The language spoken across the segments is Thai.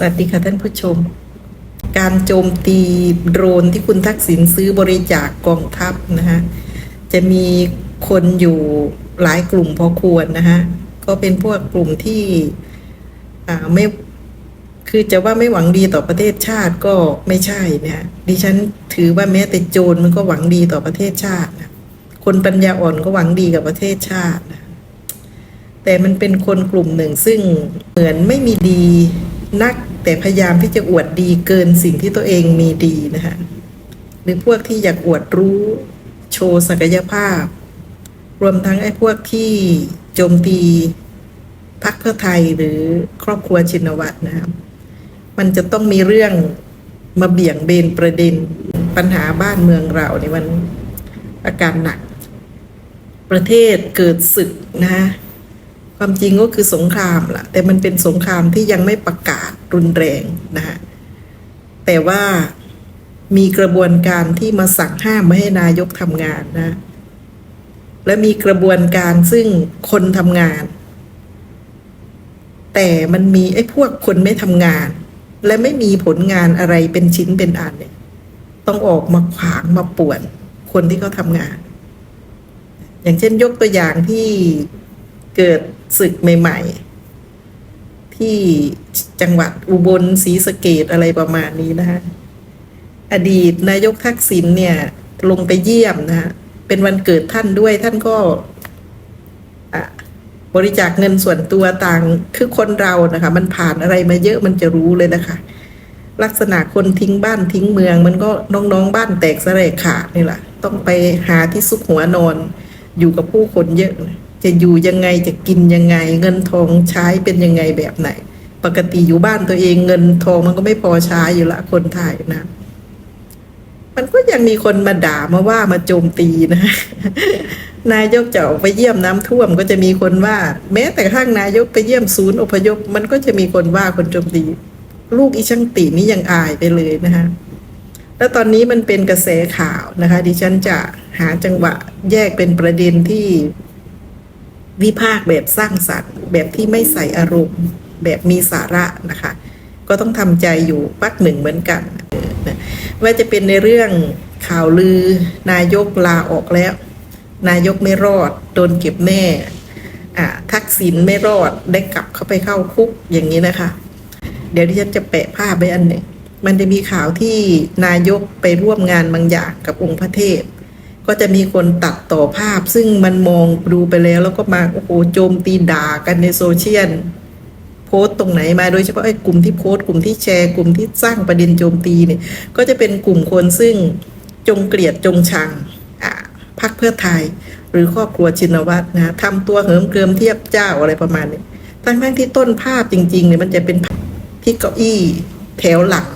สวัสดีค่ะท่านผู้ชม การโจมตีโดรนที่คุณทักษิณซื้อบริจาคกองทัพนะฮะ จะมีคนอยู่หลายกลุ่มพอควรนะฮะ ก็เป็นพวกกลุ่มที่ไม่คือจะว่าไม่หวังดีต่อประเทศชาติก็ไม่ใช่นะฮะดิฉันถือว่าแม้แต่โจรมันก็หวังดีต่อประเทศชาตินะคนปัญญาอ่อนก็หวังดีกับประเทศชาตินะแต่มันเป็นคนกลุ่มหนึ่งซึ่งเหมือนไม่มีดี นัก แต่พยายามที่จะอวดดีเกินสิ่งที่ตัวเองมีดีนะฮะหรือพวกที่อยากอวดรู้โชว์ศักยภาพ รวมทั้งไอ้พวกที่โจมตีพรรคเพื่อไทยหรือครอบครัวชินวัตรนะครับมันจะต้องมีเรื่องมาเบี่ยงเบนประเด็นปัญหาบ้านเมืองเราในยมันอาการหนัก ประเทศเกิดศึกนะฮะ ความจริงก็คือสงครามล่ะ แต่มันเป็นสงครามที่ยังไม่ประกาศรุนแรงนะฮะแต่ว่ามีกระบวนการที่มาสั่งห้ามไม่ให้นายกทำงานนะ และมีกระบวนการซึ่งคนทำงาน แต่มันมีไอ้พวกคนไม่ทำงาน และไม่มีผลงานอะไรเป็นชิ้นเป็นอันเนี่ย ต้องออกมาขวางมาป่วน คนที่เขาทำงาน อย่างเช่นยกตัวอย่างที่เกิด ศึกใหม่ ๆ ที่จังหวัดอุบลศรีสะเกดอะไรประมาณนี้นะฮะอดีตนายกทักษิณเนี่ย ลงไปเยี่ยมนะฮะเป็นวันเกิดท่านด้วยท่านก็บริจาคเงินส่วนตัวต่างคือคนเรานะคะ มันผ่านอะไรมาเยอะมันจะรู้เลยนะคะ ลักษณะคนทิ้งบ้านทิ้งเมือง มันก็น้องๆบ้านแตกสลายขาดนี่แหละต้องไปหาที่ซุกหัวนอน อยู่กับผู้คนเยอะ จะอยู่ยังไงจะกินยังไง เงินทองใช้เป็นยังไงแบบไหน ปกติอยู่บ้านตัวเองเงินทองมันก็ไม่พอใช้อยู่ละคนไทยนะ มันก็ยังมีคนมาด่ามาว่ามาโจมตีนะนายกจะออกไปเยี่ยมน้ำท่วมก็จะมีคนว่า แม้แต่ข้างนายกไปเยี่ยมศูนย์อพยพ มันก็จะมีคนว่าคนโจมตีลูกอีช่างตีนี่ยังอายไปเลยนะฮะแล้วตอนนี้มันเป็นกระแสข่าวนะคะ ดิฉันจะหาจังหวะแยกเป็นประเด็นที่ วิพากษ์แบบสร้างสรรค์ แบบที่ไม่ใส่อารมณ์ แบบมีสาระนะคะ ก็ต้องทำใจอยู่ปักหนึ่งเหมือนกันว่าจะเป็นในเรื่องข่าวลือ นายกลาออกแล้ว นายกไม่รอด โดนเก็บแน่ทักษิณไม่รอดได้กลับเข้าไปเข้าคุกอย่างนี้นะคะ เดี๋ยวที่ฉันจะแปะภาพไว้อันหนึ่งมันจะมีข่าวที่นายกไปร่วมงานบางอย่างกับองค์พระเทพ ก็จะมีคนตัดต่อภาพ ซึ่งมันมองดูไปแล้ว แล้วก็มาโอ้โหโจมตีด่ากันในโซเชียลโพสต์ตรงไหนมาโดยเฉพาะไอ้กลุ่มที่โพสต์กลุ่มที่แชร์กลุ่มที่สร้างประเด็นโจมตีเนี่ยก็จะเป็นกลุ่มคนซึ่งจงเกลียดจงชังพรรคเพื่อไทย หรือครอบครัวชินวัตรนะทำตัวเหิมเกริมเทียบเจ้าอะไรประมาณนี้ทั้งทั้งๆที่ต้นภาพจริงๆเนี่ยมันจะเป็นที่เก้าอี้แถวหลัง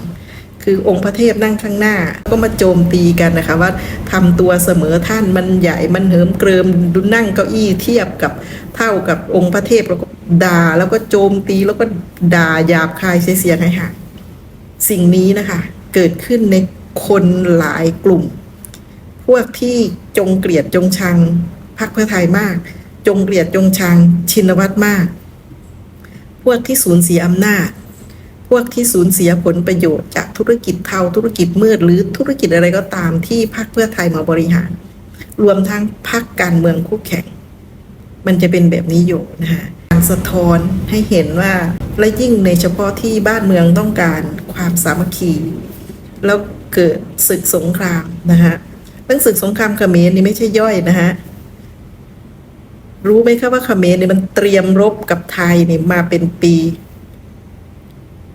คือองค์พระเทพนั่งข้างหน้า ก็มาโจมตีกันนะคะว่าทำตัวเสมอท่านมันใหญ่มันเหิมเกริมดูนั่งเก้าอี้เทียบกับเท่ากับองค์พระเทพแล้วก็ด่าแล้วก็โจมตีแล้วก็ด่าหยาบคายเสียหายหายสิ่งนี้นะคะ เกิดขึ้นในคนหลายกลุ่ม พวกที่จงเกลียดจงชังพรรคเพื่อไทยมาก จงเกลียดจงชังชินวัตรมาก พวกที่สูญเสียอำนาจ วกที่สูญเสียผลประโยชน์จากธุรกิจเทาธุรกิจมืด หรือธุรกิจอะไรก็ตามที่พรรคเพื่อไทยมาบริหาร รวมทั้งพรรคการเมืองคู่แข่ง มันจะเป็นแบบนี้อยู่นะฮะการสะท้อนให้เห็นว่าและยิ่งในเฉพาะที่บ้านเมืองต้องการความสามัคคี แล้วเกิดศึกสงครามนะฮะเรื่องศึกสงครามเขมรนี่ไม่ใช่ย่อยนะฮะรู้ไหมคะว่าเขมรเนี่ยมันเตรียมรบกับไทยเนี่ยมาเป็นปี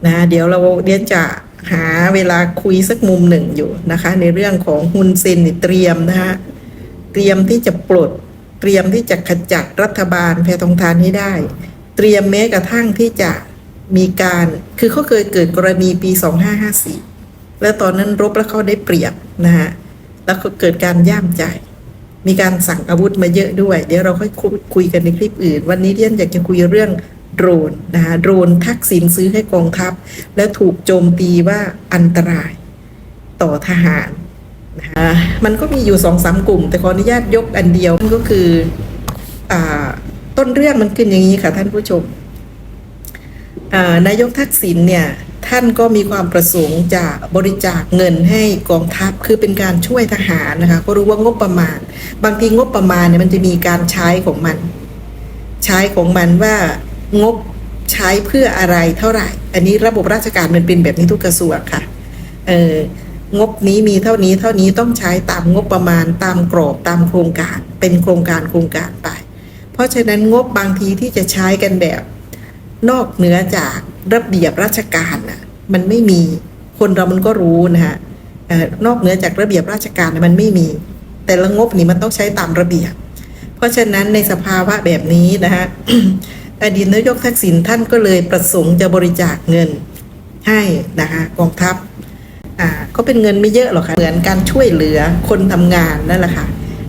นะเดี๋ยวเราเดี๋ยวจะหาเวลาคุยสักมุมหนึ่งอยู่นะคะ ในเรื่องของฮุนเซนนี่เตรียมนะคะเตรียมที่จะปลด เตรียมที่จะขจัดรัฐบาลแพทองทานให้ได้ เตรียมแม้กระทั่งที่จะมีการคือเขาเคยเกิดกรณีปี 2554 แล้วตอนนั้นรบแล้วเขาได้เปรียบนะฮะแล้วก็เกิดการย่ามใจ มีการสั่งอาวุธมาเยอะด้วย เดี๋ยวเราค่อยคุยคุยกันในคลิปอื่น วันนี้เดียนอยากจะคุยเรื่อง โดรนนะคะโดรนทักษิณซื้อให้กองทัพ และถูกโจมตีว่าอันตรายต่อทหารนะคะมันก็มีอยู่สองสามกลุ่ม แต่ขออนุญาตยกอันเดียวมันก็คืออต้นเรื่องมันขึ้นอย่างนี้ค่ะท่านผู้ชมนายกทักษิณเนี่ย ท่านก็มีความประสงค์จะบริจาคเงินให้กองทัพคือเป็นการช่วยทหารนะคะก็รู้ว่างบประมาณ บางทีงบประมาณเนี่ยมันจะมีการใช้ของมัน ใช้ของมันว่า งบใช้เพื่ออะไรเท่าไหร่ อันนี้ระบบราชการมันเป็นแบบนี้ทุกกระทรวงค่ะ เอองบนี้มีเท่านี้เท่านี้ต้องใช้ตามงบประมาณตามกรอบตามโครงการ เป็นโครงการโครงการไป เพราะฉะนั้นงบบางทีที่จะใช้กันแบบ นอกเหนือจากระเบียบราชการน่ะมันไม่มีคนเรามันก็รู้นะฮะเอ่อนอกเหนือจากระเบียบราชการมันไม่มี แต่ละงบนี่มันต้องใช้ตามระเบียบ เพราะฉะนั้นในสภาวะแบบนี้นะฮะ อดีตนายกทักษิณท่านก็เลยประสงค์จะบริจาคเงินให้นะคะกองทัพอ่าก็เป็นเงินไม่เยอะหรอกค่ะเหมือนการช่วยเหลือคนทำงานนั่นแหละค่ะ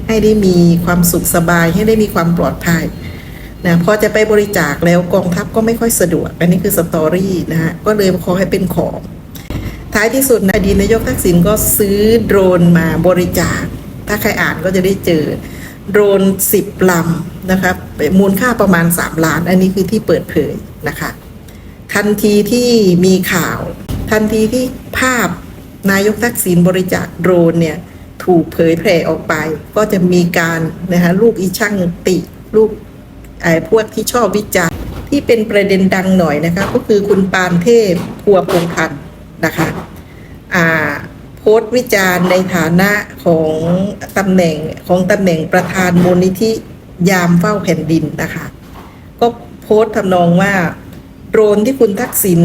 ให้ได้มีความสุขสบายให้ได้มีความปลอดภัยนะพอจะไปบริจาคแล้วกองทัพก็ไม่ค่อยสะดวก อันนี้คือสตอรี่นะฮะก็เลยขอให้เป็นของ ท้ายที่สุดนะอดีตนายกทักษิณก็ซื้อโดรนมาบริจาค ถ้าใครอ่านก็จะได้เจอ โดรนสิบลำนะครับมูลค่าประมาณ 3 ล้าน อันนี้คือที่เปิดเผยนะคะ ทันทีที่มีข่าว ทันทีที่ภาพนายกทักษิณบริจาคโดรนเนี่ยถูกเผยแผ่ออกไป ก็จะมีการนะคะลูกอีช่างติลูกไอ้พวกที่ชอบวิจารณ์ที่เป็นประเด็นดังหน่อยนะคะ ก็คือคุณปานเทพพัวพงพันธ์นะคะอ่า พสต์วิจารณ์ในฐานะของตำแหน่งของตำแหน่งประธานมูลนิธิยามเฝ้าแผ่นดินนะคะ ก็โพสต์ทำนองว่าโดรนที่คุณทักษิณ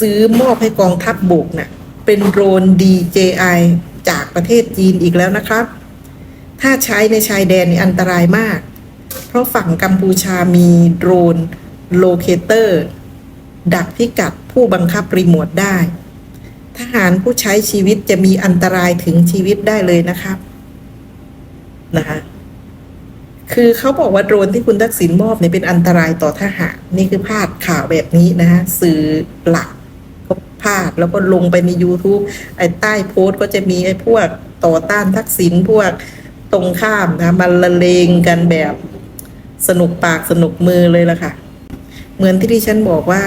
ซื้อมอบให้กองทัพบบกน่ะเป็นโดรน DJI จากประเทศจีนอีกแล้วนะครับ ถ้าใช้ในชายแดนนี่อันตรายมาก เพราะฝั่งกัมพูชามีโดรนโลเคเตอร์ ดักพิกัดผู้บังคับรีโมทได้ ทหารผู้ใช้ชีวิตจะมีอันตรายถึงชีวิตได้เลยนะครับนะคะคือเขาบอกว่าโดรนที่คุณทักษิณมอบเนี่ยเป็นอันตรายต่อทหารนี่คือพาดข่าวแบบนี้นะฮะสื่อหลักก็พาดแล้วก็ลงไปใน YouTube ไอ้ใต้โพสต์ก็จะมีไอ้พวกต่อต้านทักษิณพวกตรงข้ามนะมันละเลงกันแบบสนุกปากสนุกมือเลยล่ะค่ะ เหมือนที่ที่ฉันบอกว่า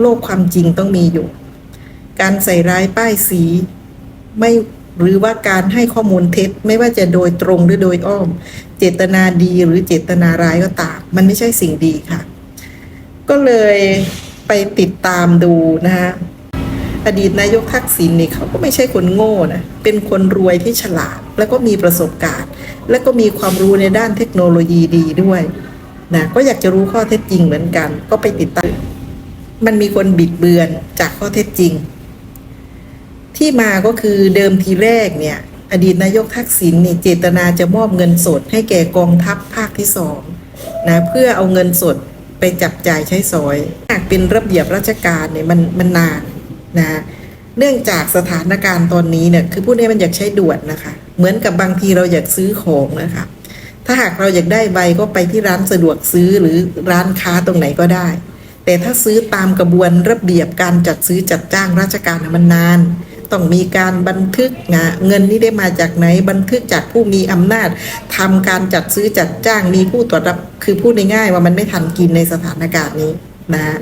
โลกความจริงต้องมีอยู่ การใส่ร้ายป้ายสี ไม่หรือว่าการให้ข้อมูลเท็จไม่ว่าจะโดยตรงหรือโดยอ้อม เจตนาดีหรือเจตนาร้ายก็ตาม มันไม่ใช่สิ่งดีค่ะ ก็เลยไปติดตามดูนะฮะอดีตนายกทักษิณนี่เขาก็ไม่ใช่คนโง่นะ เป็นคนรวยที่ฉลาด แล้วก็มีประสบการณ์ แล้วก็มีความรู้ในด้านเทคโนโลยีดีด้วยนะก็อยากจะรู้ข้อเท็จจริงเหมือนกัน ก็ไปติดตามมันมีคนบิดเบือนจากข้อเท็จจริง ที่มาก็คือเดิมทีแรกเนี่ย อดีตนายกทักษิณเนี่ยเจตนาจะมอบเงินสดให้แก่กองทัพภาคที่สองนะเพื่อเอาเงินสดไปจับจ่ายใช้สอยหากเป็นระเบียบราชการเนี่ยมันมันนานนะเนื่องจากสถานการณ์ตอนนี้เนี่ยคือพูดให้มันอยากใช้ด่วนนะคะ เหมือนกับบางทีเราอยากซื้อของนะคะถ้าหากเราอยากได้ใบก็ไปที่ร้านสะดวกซื้อหรือร้านค้าตรงไหนก็ได้ แต่ถ้าซื้อตามกระบวนระเบียบการจัดซื้อจัดจ้างราชการมันนาน ต้องมีการบันทึกนะเงินนี่ได้มาจากไหนบันทึกจากผู้มีอำนาจทำการจัดซื้อจัดจ้างมีผู้ตรวจรับคือพูดง่ายๆว่ามันไม่ทันกินในสถานการณ์นี้นะ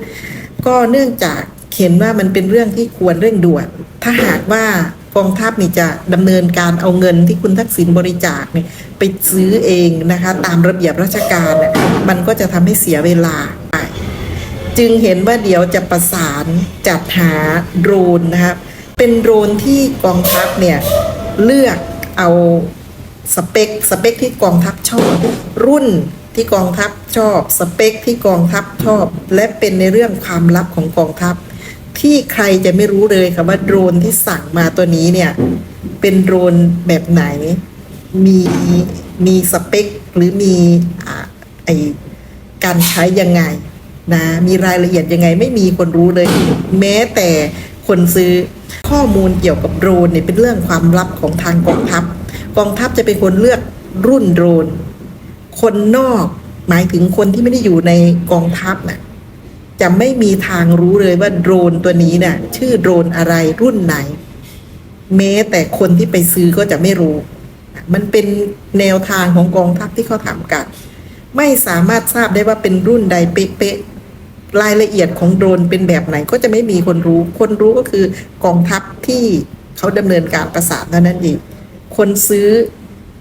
ก็เนื่องจากเห็นว่ามันเป็นเรื่องที่ควรเร่งด่วน ถ้าหากว่ากองทัพนี่จะดำเนินการเอาเงินที่คุณทักษิณบริจาคเนี่ยไปซื้อเองนะคะ ตามระเบียบราชการน่ะมันก็จะทำให้เสียเวลา จึงเห็นว่าเดี๋ยวจะประสานจัดหาโดรนนะครับ เป็นโดรนที่กองทัพเนี่ยเลือกเอาสเปคสเปคที่กองทัพชอบ รุ่นที่กองทัพชอบ สเปคที่กองทัพชอบ และเป็นในเรื่องความลับของกองทัพ ที่ใครจะไม่รู้เลยค่ะว่าโดรนที่สั่งมาตัวนี้เนี่ยเป็นโดรนแบบไหน มีมีสเปคหรือมีอไอการใช้ยังไงนะมีรายละเอียดยังไงไม่มีคนรู้เลย แม้แต่คนซื้อ ข้อมูลเกี่ยวกับโดรนเนี่ยเป็นเรื่องความลับของทางกองทัพ กองทัพจะเป็นคนเลือกรุ่นโดรน คนนอกหมายถึงคนที่ไม่ได้อยู่ในกองทัพน่ะจะไม่มีทางรู้เลยว่าโดรนตัวนี้น่ะชื่อโดรนอะไรรุ่นไหน แม้แต่คนที่ไปซื้อก็จะไม่รู้ มันเป็นแนวทางของกองทัพที่เขาทำกัน ไม่สามารถทราบได้ว่าเป็นรุ่นใดเป๊ะ รายละเอียดของโดรนเป็นแบบไหนก็จะไม่มีคนรู้ คนรู้ก็คือกองทัพที่เขาดำเนินการประสานเท่านั้นเองคนซื้อ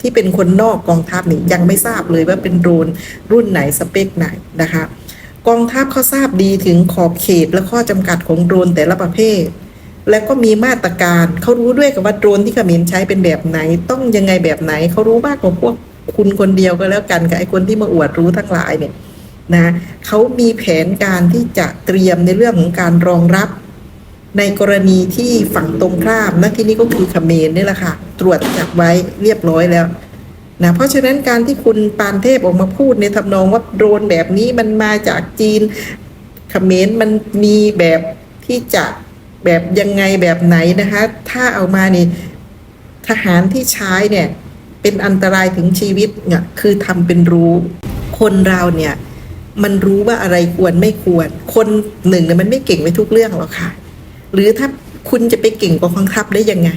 ที่เป็นคนนอกกองทัพนี่ยังไม่ทราบเลยว่าเป็นโดรนรุ่นไหนสเปคไหนนะคะ กองทัพเขาทราบดีถึงขอบเขตและข้อจำกัดของโดรนแต่ละประเภท และก็มีมาตรการเขารู้ด้วยกับว่าโดรนที่เขมรใช้เป็นแบบไหน ต้องยังไงแบบไหนเขารู้มากกว่าพวกคุณคนเดียวก็แล้วกันกับไอ้คนที่มาอวดรู้ทั้งหลายเนี่ย นะเขามีแผนการที่จะเตรียมในเรื่องของการรองรับ ในกรณีที่ฝั่งตรงข้ามนะที่นี่ก็คือเขมรนี่แหละค่ะ ตรวจจับไว้เรียบร้อยแล้วนะเพราะฉะนั้นการที่คุณปานเทพออกมาพูดในทำนองว่าโดรนแบบนี้มันมาจากจีนเขมรมันมีแบบที่จะแบบยังไงแบบไหนนะคะ ถ้าเอามานี่ทหารที่ใช้เนี่ย เป็นอันตรายถึงชีวิตเนี่ยคือทำเป็นรู้ คนเราเนี่ย มันรู้ว่าอะไรควรไม่ควร คนหนึ่งเนี่ยมันไม่เก่งไปทุกเรื่องหรอกค่ะ หรือถ้าคุณจะไปเก่งกว่ากองทัพได้ยังไง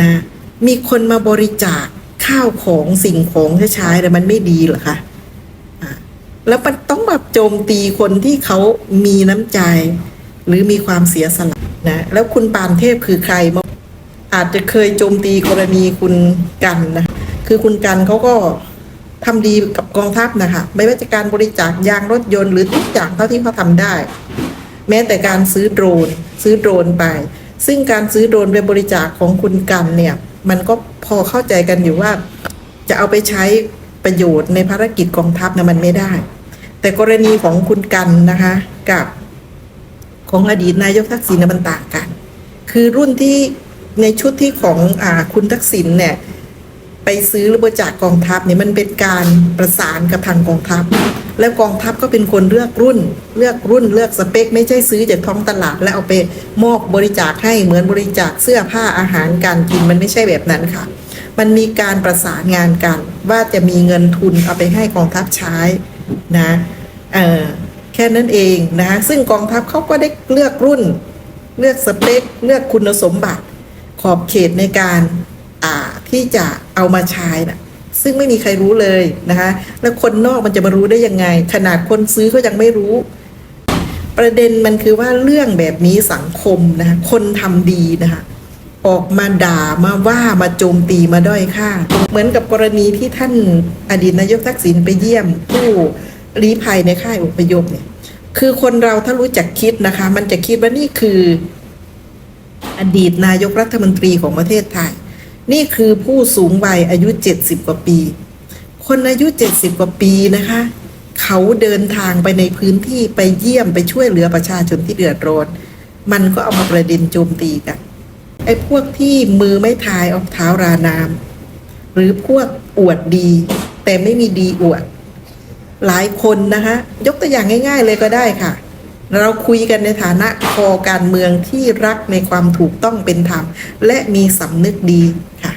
นะมีคนมาบริจาคข้าวของสิ่งของใช้แต่มันไม่ดีหรอคะอะแล้วมันต้องแบบโจมตีคนที่เขามีน้ำใจ หรือมีความเสียสละนะแล้วคุณปานเทพคือใครมาอาจจะเคยโจมตีกรณีคุณกันนะคือคุณกันเขาก็ ทำดีกับกองทัพนะคะไม่ว่าจะการบริจาคยางรถยนต์หรือทุกอย่างเท่าที่เขาทำได้ แม้แต่การซื้อโดรน ซื้อโดรนไป ซึ่งการซื้อโดรนไปบริจาคของคุณกันเนี่ย มันก็พอเข้าใจกันอยู่ว่า จะเอาไปใช้ประโยชน์ในภารกิจกองทัพนะมันไม่ได้ แต่กรณีของคุณกันนะคะกับของอดีตนายกทักษิณน่ะมันต่างกัน คือรุ่นที่ในชุดที่ของอคุณทักษิณเนี่ย ไปซื้อหรือบริจาคกองทัพเนี่ยมันเป็นการประสานกับทางกองทัพ แล้วกองทัพก็เป็นคนเลือกรุ่น เลือกรุ่นเลือกสเปค ไม่ใช่ซื้อจากท้องตลาด แล้วเอาไปมอบบริจาคให้เหมือนบริจาคเสื้อผ้าอาหารการกินมันไม่ใช่แบบนั้นค่ะ มันมีการประสานงานกัน ว่าจะมีเงินทุนเอาไปให้กองทัพใช้นะเออแค่นั้นเองนะซึ่งกองทัพเขาก็ได้เลือกรุ่น เลือกสเปค เลือกคุณสมบัติ ขอบเขตในการ ที่จะเอามาใช้นะซึ่งไม่มีใครรู้เลยนะคะ แล้วคนนอกมันจะมารู้ได้ยังไง ขนาดคนซื้อก็ยังไม่รู้ ประเด็นมันคือว่าเรื่องแบบนี้สังคมนะคะคนทำดีนะคะออกมาด่ามาว่ามาโจมตีมาด้อยค่า เหมือนกับกรณีที่ท่านอดีตนายกทักษิณไปเยี่ยม ผู้ลี้ภัยในค่ายอพยพเนี่ย คือคนเราถ้ารู้จักคิดนะคะ มันจะคิดว่านี่คือ อดีตนายกรัฐมนตรีของประเทศไทย นี่คือผู้สูงวัยอายุ 70 กว่าปี คนอายุ 70 กว่าปีนะคะ เขาเดินทางไปในพื้นที่ไปเยี่ยมไปช่วยเหลือประชาชนที่เดือดร้อนมันก็เอามาประเด็นโจมตีกันไอ้พวกที่มือไม่ทายออกเท้ารานามหรือพวกอวดดี แต่ไม่มีดีอวด หลายคนนะคะยกตัวอย่างง่าย ๆ เลยก็ได้ค่ะ เราคุยกันในฐานะคอการเมืองที่รักในความถูกต้องเป็นธรรม และมีสำนึกดีค่ะ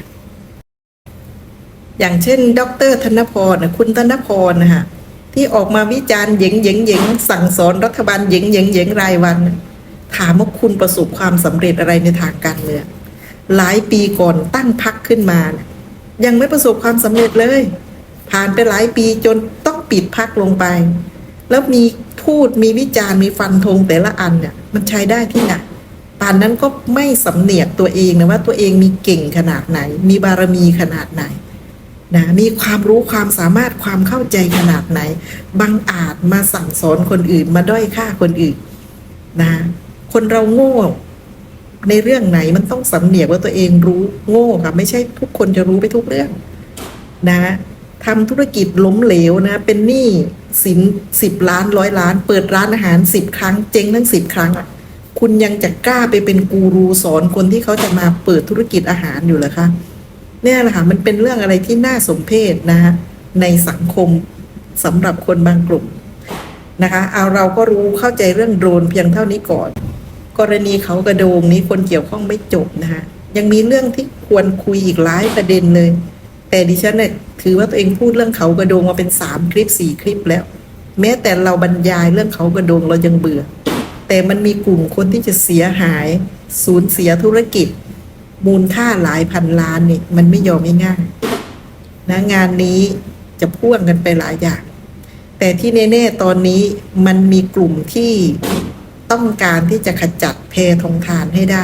อย่างเช่น ดรธนพรคุณธนพรนะคะที่ออกมาวิจารณ์เหยงเหยงเหยงสั่งสอนรัฐบาลเหยงเหยงเหยงรายวัน ถามว่าคุณประสบความสำเร็จอะไรในทางการเมืองหลายปีก่อนตั้งพักขึ้นมา ยังไม่ประสบความสำเร็จเลย ผ่านไปหลายปีจนต้องปิดพักลงไป แล้วมี พูดมีวิจารณ์มีฟันธงแต่ละอันเนี่ยมันใช้ได้ที่ไหนป่านนั้นก็ไม่สำเนียกตัวเองนะว่าตัวเองมีเก่งขนาดไหน มีบารมีขนาดไหนนะมีความรู้ความสามารถความเข้าใจขนาดไหน บังอาจมาสั่งสอนคนอื่นมาด้อยค่าคนอื่นนะคนเราโง่ในเรื่องไหนมันต้องสำเนียกว่าตัวเองรู้โง่ค่ะไม่ใช่ทุกคนจะรู้ไปทุกเรื่อง นะ ทำธุรกิจล้มเหลวนะ เป็นหนี้สินสิบล้านร้อยล้าน เปิดร้านอาหารสิบครั้ง เจ๊งทั้งสิบครั้ง คุณยังจะกล้าไปเป็นกูรูสอนคนที่เขาจะมาเปิดธุรกิจอาหารอยู่เหรอคะเนี่ยแหละค่ะมันเป็นเรื่องอะไรที่น่าสมเพชนะฮะในสังคมสำหรับคนบางกลุ่มนะคะเอาเราก็รู้เข้าใจเรื่องโดรนเพียงเท่านี้ก่อน กรณีเขากระโดงนี้คนเกี่ยวข้องไม่จบนะคะยังมีเรื่องที่ควรคุยอีกหลายประเด็นเลย แต่ดิฉันเนี่ยถือว่าตัวเองพูดเรื่องเขากระโดงมาเป็นสามคลิปสี่คลิปแล้ว แม้แต่เราบรรยายเรื่องเขากระโดงเรายังเบื่อ แต่มันมีกลุ่มคนที่จะเสียหาย สูญเสียธุรกิจ มูลค่าหลายพันล้านนี่มันไม่ยอมง่ายๆนะงานนี้จะพ่วงกันไปหลายอย่าง แต่ที่แน่ๆตอนนี้มันมีกลุ่มที่ต้องการที่จะขจัดเพทองทานให้ได้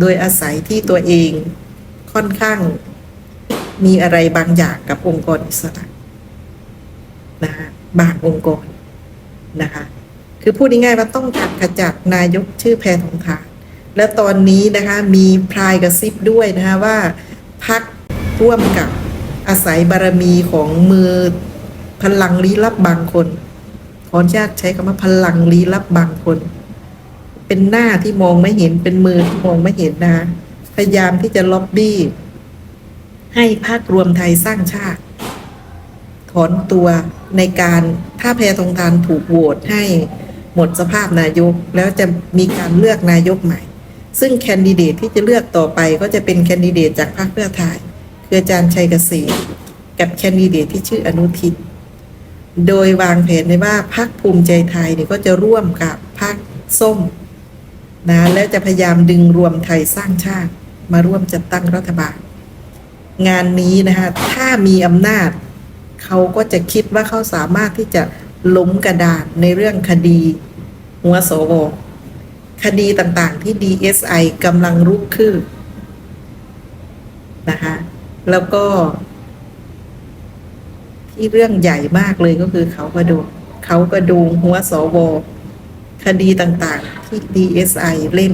โดยอาศัยที่ตัวเองค่อนข้าง มีอะไรบางอย่างกับองค์กรอิสระนะคะบางองค์กรนะคะ คือพูดง่ายๆว่าต้องการขจัดนายกชื่อแพทองทานและตอนนี้นะคะมีพรายกระซิบด้วยนะคะว่าพักร่วมกับอาศัยบารมีของมือพลังลี้ลับบางคนขออนุญาตใช้คำว่าพลังลี้ลับบางคน เป็นหน้าที่มองไม่เห็นเป็นมือที่มองไม่เห็นนะคะพยายามที่จะล็อบบี้ ให้ภาครวมไทยสร้างชาติ ถอนตัวในการถ้าแพทองทานถูกโหวตให้หมดสภาพนายก แล้วจะมีการเลือกนายกใหม่ ซึ่งแคนดิเดตที่จะเลือกต่อไปก็จะเป็นแคนดิเดตจากพรรคเพื่อไทยคืออาจารย์ชัยเกษมกับแคนดิเดตที่ชื่ออนุทินโดยวางแผนในว่าพรรคภูมิใจไทยเนี่ยก็จะร่วมกับพรรคส้มนะและจะพยายามดึงรวมไทยสร้างชาติมาร่วมจัดตั้งรัฐบาล งานนี้นะคะถ้ามีอำนาจ เขาก็จะคิดว่าเขาสามารถที่จะล้มกระดานในเรื่องคดีหัวสวคดีต่างๆที่ DSI กำลังรุกคืบนะคะแล้วก็ ที่เรื่องใหญ่มากเลยก็คือเขากระดูเขากระดูงหัวสวคดีต่างๆ ที่ DSI เล่น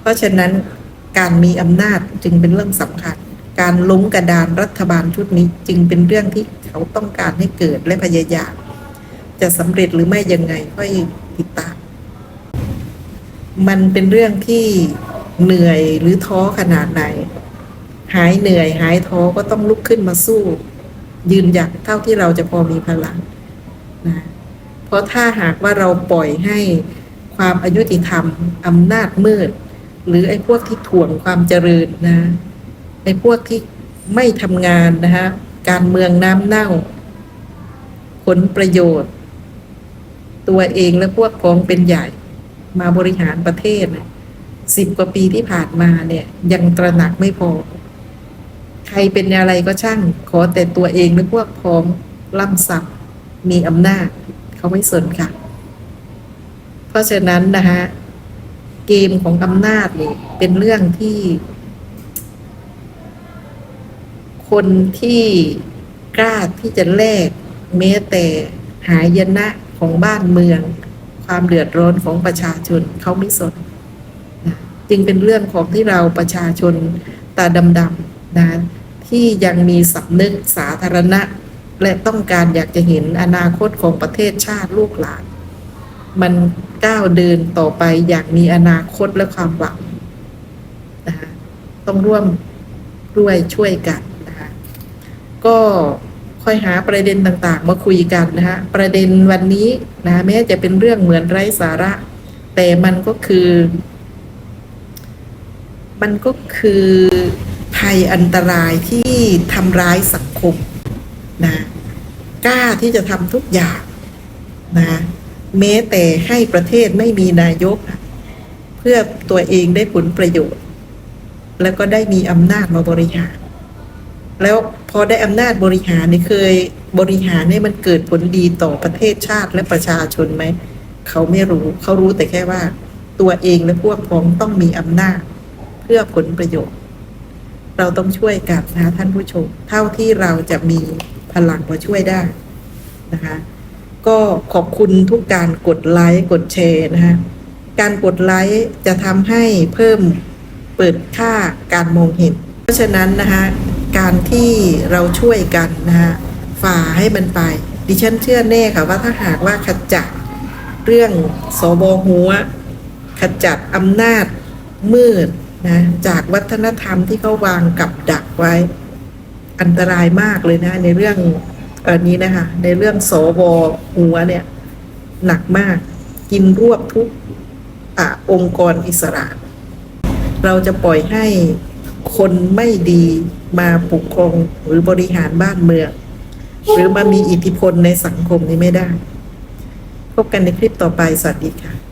เพราะฉะนั้นการมีอำนาจจึงเป็นเรื่องสำคัญ การล้มกระดานรัฐบาลชุดนี้จึงเป็นเรื่องที่เขาต้องการให้เกิดและพยายาม จะสำเร็จหรือไม่ยังไงค่อยติดตามมันเป็นเรื่องที่เหนื่อยหรือท้อขนาดไหน หายเหนื่อยหายท้อก็ต้องลุกขึ้นมาสู้ ยืนหยัดเท่าที่เราจะพอมีพลังนะเพราะถ้าหากว่าเราปล่อยให้ความอายุติธรรมอำนาจมืด หรือไอ้พวกที่ถ่วงความเจริญนะ ไอ้พวกที่ไม่ทำงานนะฮะการเมืองน้ำเน่า ผลประโยชน์ ตัวเองและพวกพ้องเป็นใหญ่ มาบริหารประเทศสิบกว่าปีที่ผ่านมาเนี่ย ยังตระหนักไม่พอ ใครเป็นอะไรก็ช่าง ขอแต่ตัวเองและพวกพ้องล่ำสับมีอำนาจ เขาไม่สนค่ะ เพราะฉะนั้นนะฮะเกมของอำนาจเนี่ยเป็นเรื่องที่ คนที่กล้าที่จะแลกแม้แต่หายนะของบ้านเมือง ความเดือดร้อนของประชาชนเขาไม่สนนะจึงเป็นเรื่องของที่เราประชาชนตาดำๆนะที่ยังมีสำนึกสาธารณะ และต้องการอยากจะเห็นอนาคตของประเทศชาติลูกหลาน มันก้าวเดินต่อไปอย่างมีอนาคตและความหวังนะต้องร่วมด้วยช่วยกัน ก็ค่อยหาประเด็นต่างๆ มาคุยกันนะคะประเด็นวันนี้นะแม้จะเป็นเรื่องเหมือนไร้สาระ แต่มันก็คือ มันก็คือภัยอันตรายที่ทำร้ายสังคมนะกล้าที่จะทำทุกอย่างนะแม้แต่ให้ประเทศไม่มีนายก เพื่อตัวเองได้ผลประโยชน์ แล้วก็ได้มีอำนาจมาบริหาร แล้วพอได้อำนาจบริหารนี่เคยบริหารให้มันเกิดผลดีต่อประเทศชาติและประชาชนไหม เขาไม่รู้เขารู้แต่แค่ว่า ตัวเองและพวกพ้องต้องมีอำนาจ เพื่อผลประโยชน์ เราต้องช่วยกันนะท่านผู้ชม เท่าที่เราจะมีพลังมาช่วยได้นะคะ ก็ขอบคุณทุกการกดไลค์กดแชร์นะคะการกดไลค์จะทำให้เพิ่มเปิดค่าการมองเห็น เพราะฉะนั้นนะคะ การที่เราช่วยกันนะคะฝ่าให้มันไป ดิฉันเชื่อแน่ค่ะว่าถ้าหากว่าขจัดเรื่องสบหัว ขจัดอำนาจมืดนะจากวัฒนธรรมที่เขาวางกับดักไว้ อันตรายมากเลยนะในเรื่องอันนี้นะคะในเรื่องสวหัวเนี่ยหนักมากกินรวบทุกอองค์กรอิสระ เราจะปล่อยให้ คนไม่ดีมาปกครองหรือบริหารบ้านเมือง หรือมามีอิทธิพลในสังคมนี้ไม่ได้ พบกันในคลิปต่อไป สวัสดีค่ะ